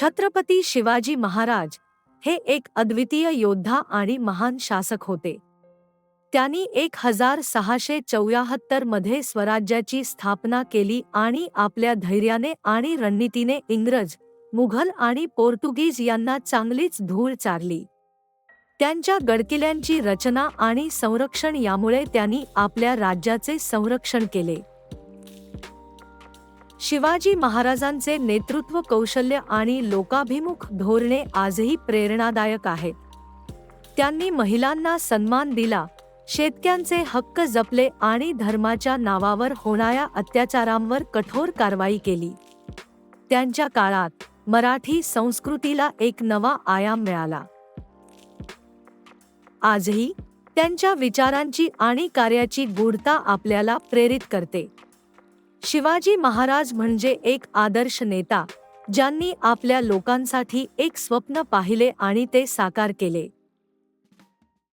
छत्रपती शिवाजी महाराज हे एक अद्वितीय योद्धा आणि महान शासक होते. त्यांनी एक हजार सहाशे चौऱ्याहत्तरमध्ये स्वराज्याची स्थापना केली आणि आपल्या धैर्याने आणि रणनीतीने इंग्रज मुघल आणि पोर्तुगीज यांना चांगलीच धूळ चारली. त्यांच्या गडकिल्यांची रचना आणि संरक्षण यामुळे त्यांनी आपल्या राज्याचे संरक्षण केले. शिवाजी महाराजांचे नेतृत्व कौशल्य आणि लोकाभिमुख धोरणे आजही प्रेरणादायक आहेत. त्यांनी महिलांना सन्मान दिला शेतक्यांचे हक्क जपले आणि धर्माच्या नावावर होणाऱ्या अत्याचारांवर कठोर कारवाई केली. त्यांच्या काळात मराठी संस्कृतीला एक नवा आयाम मिळाला. आजही त्यांच्या विचारांची आणि कार्याची गूढता आपल्याला प्रेरित करते. शिवाजी महाराज म्हणजे एक आदर्श नेता ज्यांनी आपल्या लोकांसाठी एक स्वप्न पाहिले आणि ते साकार केले.